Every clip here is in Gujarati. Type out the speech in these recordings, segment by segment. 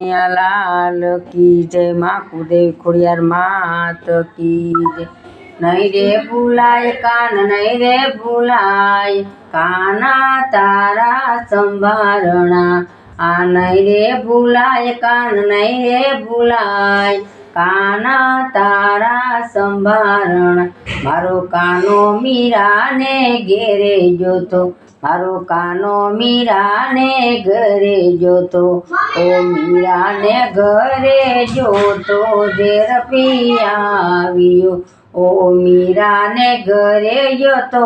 લાલ કી જય માં કુદેવ ખોડિયાર માત કી જય। નહીં રે ભૂલાય, કાન નહીં રે ભૂલાય, કાના તારા સંભારણા। આ નહીં રે ભૂલાય, કાન નહીં રે ભૂલાય, કાના તારા સંભારણા। મારો કાનો મીરાને ઘેરે જોતો મારો કાનો મીરાને ઘરે જોતો, ઓ મીરાને ઘરે જોતો ઝેર પી આવ્યો ઓ મીરાને ઘરે જોતો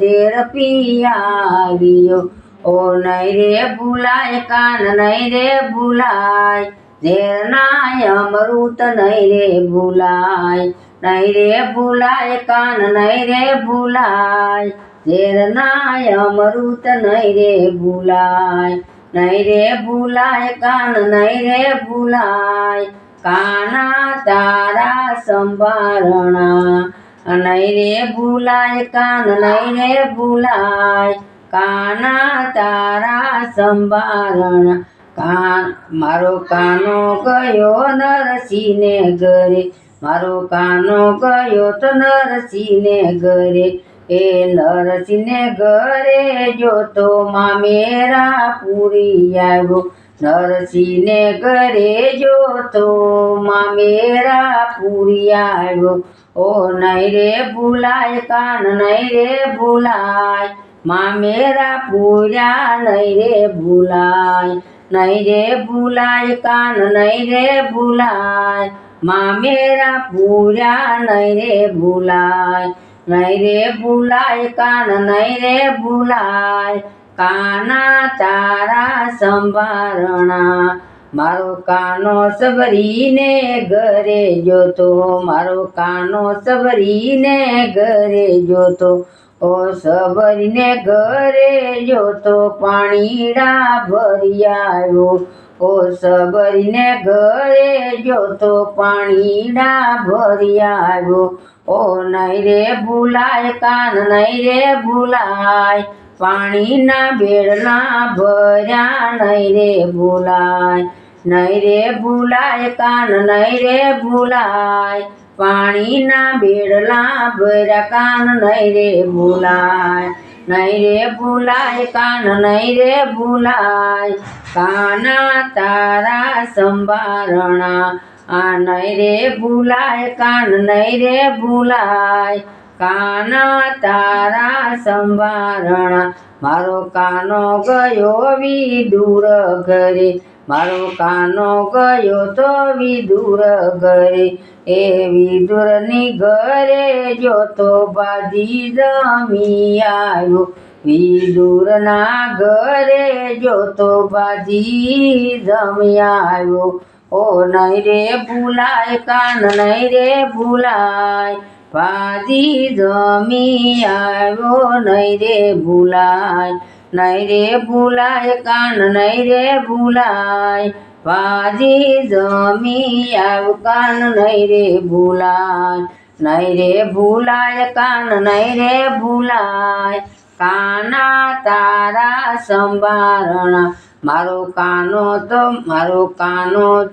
ઝેર પી આવ્યો ઓ નહીં રે ભૂલાય, કાન નહીં રે ભૂલાય, ઝેર નાય, અમૃત નહીં રે ભૂલાય નહીં રે ભૂલાય, કાન નહીં રે ભૂલાય. ઝેર નાય અમૃત નહીં રે ભૂલાય નહીં રે ભૂલાય, કાન નહીં રે ભૂલાય, કાના તારા સંભારણા નહીં રે ભૂલાય, કાન નહીં રે ભૂલાય, કાના તારા સંભારણા, કાન મારો કાનો ગયો નરસિંહને ઘરે, મારો કાનો ગયો તો નરસિંહને ઘરે એ નરસિંહને ઘરે જોતો મામેરા પૂરી આવ્યો. નરસિંહને ઘરે જોતો મામેરા પૂરી આવ્યો. ઓ નહીં રે ભૂલાય, કાન નહીં રે ભૂલાય, મામેરા પૂર્યા નહીં રે ભૂલાય. નહીં રે ભૂલાય, કાન નહીં રે ભૂલાય, મામેરા પૂર્યા નહીં રે ભૂલાય. નહીં રે ભૂલાય, કાન નહીં રે ભૂલાય. કાના તારા સંભારણા. મારો કાનો સબરીને ઘરે જોતો. મારો કાનો સબરીને ઘરે જોતો. ઓ સબરીને ઘરે જોતો. પાણીડા ભરી આવ્યો. ઓ સબરીને ઘરે જોતો પાણીડા ભરી આવ્યો. ઓ નહીં રે ભૂલાય, કાન નહીં રે ભૂલાય, પાણીના બેડલા ભર્યા નહીં રે ભૂલાય. નહીં રે ભૂલાય, કાન નહીં રે ભૂલાય, પાણીના બેડલા ભર્યા, કાન નહીં રે ભૂલાય. નહીં રે ભૂલાય, કાન નહીં રે ભૂલાય. કાના તારા સંભારણા, આ નહીં રે ભૂલાય, કાન નહીં રે ભૂલાય. કાના તારા સંભારણા, મારો કાનો ગયો વિદુર ઘરે. મારો કાનો ગયો તો વિદુર ઘરે, એ વિદુરની ઘરે જોતો બાજી જમી આવ્યો. વિદુરના ઘરે જોતો બાજી રમી આવ્યો. ઓ નહીં રે ભૂલાય, કાન નહીં રે ભૂલાય, ભાજી જમી આવ્યો નહીં રે ભૂલાય. નહીં રે ભૂલાય, કાન નહીં રે ભૂલાય. ભાજી જમી આવ, કાન નહીં રે ભૂલાય. નહીં રે ભૂલાય, કાન નહીં રે ભૂલાય. કાના તારા સંભારણા, મારો કાનો તો, મારો કાનો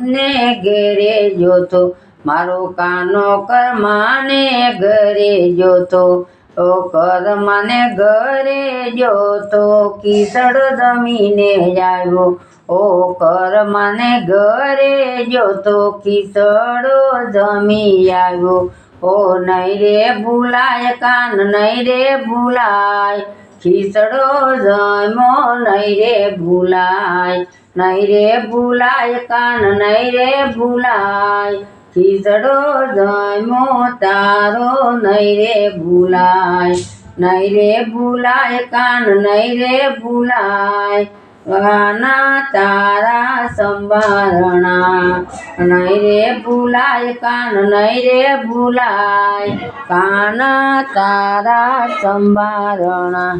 ને ઘેરે જોતો. મારો કાનો કરમાને ઘરે જોતો. ઓ મને ઘરે જોતો કિસડ જમીને આવ્યો ઓ મને ઘરે જોતો કિસડો જમી આવ્યો ઓ નહીં રે ભૂલાય, કાન નહીં રે ભૂલાય. ખીસડો જમો નહીં રે ભૂલાય. નહીં રે ભૂલાય, કાન નહીં રે ભૂલાય. ખીસડો જમો તારો નહીં રે ભૂલાય નહીં રે ભૂલાય, કાન નહીં રે ભૂલાય. વાના તારા સંભારણા નહીં રે ભૂલાય, કાન નહીં રે ભૂલાય. કાના તારા સંભારણા.